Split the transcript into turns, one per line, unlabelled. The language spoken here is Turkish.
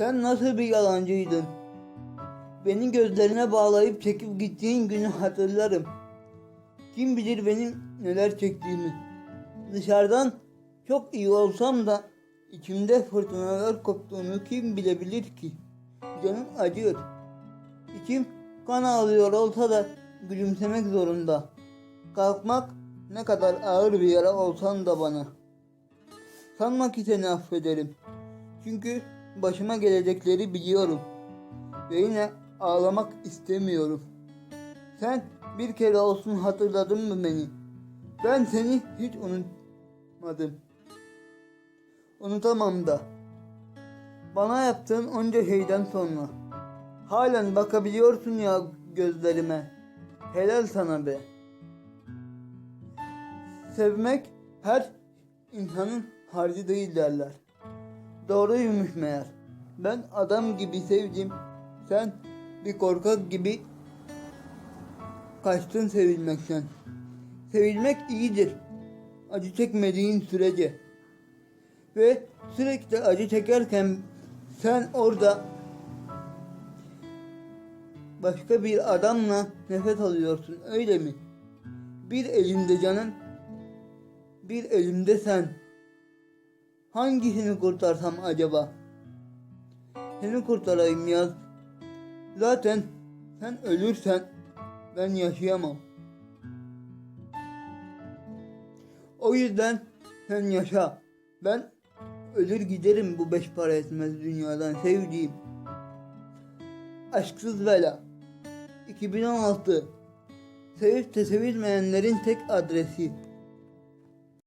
Sen nasıl bir yalancıydın? Beni gözlerine bağlayıp çekip gittiğin günü hatırlarım. Kim bilir benim neler çektiğimi. Dışarıdan çok iyi olsam da içimde fırtınalar koptuğunu kim bilebilir ki? Canım acıyor. İçim kan ağlıyor olsa da gülümsemek zorunda. Kalkmak ne kadar ağır bir yara olsan da bana. Sanma ki seni affederim. Çünkü başıma gelecekleri biliyorum. Ve yine ağlamak istemiyorum. Sen bir kere olsun hatırladın mı beni? Ben seni hiç unutmadım. Unutamam da. Bana yaptığın onca şeyden sonra. Halen bakabiliyorsun ya gözlerime. Helal sana be. Sevmek her insanın harcı değil derler. Doğruymuş meğer. Ben adam gibi sevdim. Sen bir korkak gibi kaçtın sevilmekten. Sevilmek iyidir. Acı çekmediğin sürece. Ve sürekli acı çekerken sen orada başka bir adamla nefes alıyorsun öyle mi? Bir elimde canın, bir elimde sen. Hangisini kurtarsam acaba? Seni kurtarayım yaz. Zaten sen ölürsen ben yaşayamam. O yüzden sen yaşa. Ben ölür giderim bu beş para etmez dünyadan sevdiğim. Aşksız Vela 2016 Sevip de sevilmeyenlerin tek adresi